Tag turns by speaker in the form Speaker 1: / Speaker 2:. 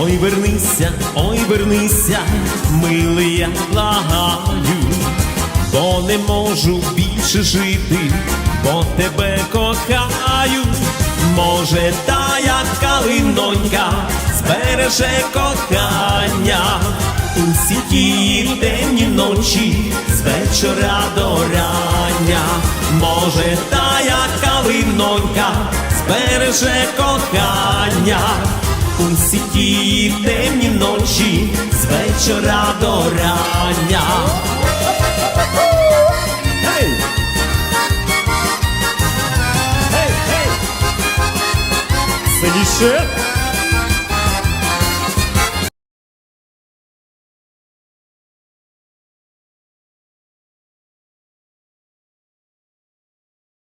Speaker 1: Ой, вернися, ой, вернися, милий, я благаю, бо не можу більше жити, бо тебе кохаю. Може, та як калинонька збереже кохання усі ті темні ночі з вечора до рання. Може, та як калинонька збереже кохання усі ті темні ночі з вечора до рання. Hey! Hey! Сильніше!